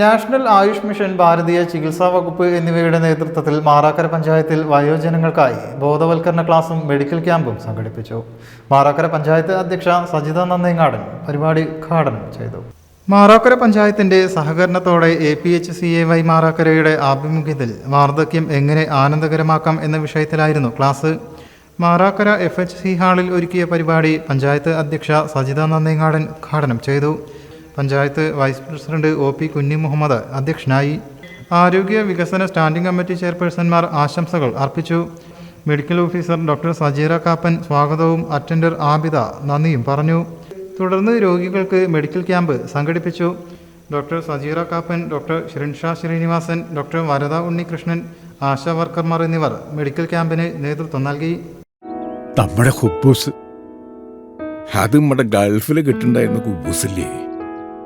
National Ayush mission ഭാരതീയ ചികിത്സാ വകുപ്പ് എന്നിവയുടെ നേതൃത്വത്തിൽ മാറാക്കര പഞ്ചായത്തിൽ വയോജനങ്ങൾക്കായി ബോധവൽക്കരണ ക്ലാസും മെഡിക്കൽ ക്യാമ്പും സംഘടിപ്പിച്ചു. മാറാക്കര പഞ്ചായത്ത് അധ്യക്ഷ സജിത നന്ദിങ്ങാടൻ പരിപാടി ഉദ്ഘാടനം ചെയ്തു. മാറാക്കര പഞ്ചായത്തിന്റെ സഹകരണത്തോടെ A P H C A Y മാറാക്കരയുടെ ആഭിമുഖ്യത്തിൽ വാർദ്ധക്യം എങ്ങനെ ആനന്ദകരമാക്കാം എന്ന വിഷയത്തിലായിരുന്നു class. Marakkara F H C ഹാളിൽ ഒരുക്കിയ പരിപാടി പഞ്ചായത്ത് അധ്യക്ഷ സജിത നന്ദിങ്ങാടൻ ഉദ്ഘാടനം ചെയ്തു. Panchayat vice president O P Kunhi Muhammad അധ്യക്ഷനായി ആരോഗ്യ വികസന സ്റ്റാൻഡിംഗ് കമ്മിറ്റി ചെയർപേഴ്സൺമാർ ആശംസകൾ അർപ്പിച്ചു. Medical officer doctor Sajeera Kappan സ്വാഗതവും അറ്റൻഡർ ആബിദ നന്ദിയും പറഞ്ഞു. തുടർന്ന് രോഗികൾക്ക് മെഡിക്കൽ ക്യാമ്പ് സംഘടിപ്പിച്ചു. Doctor Sajeera Kappan doctor Shinsha Sreenivasan doctor Varada Unnikrishnan ASHA വർക്കർമാർ എന്നിവർ മെഡിക്കൽ ക്യാമ്പിന് നേതൃത്വം നൽകി. നമ്മുടെ ഹുബൂസ്. അത് നമ്മുടെ ഗൾഫിൽ കിട്ടുണ്ടായിരുന്ന കുബൂസില്ലേ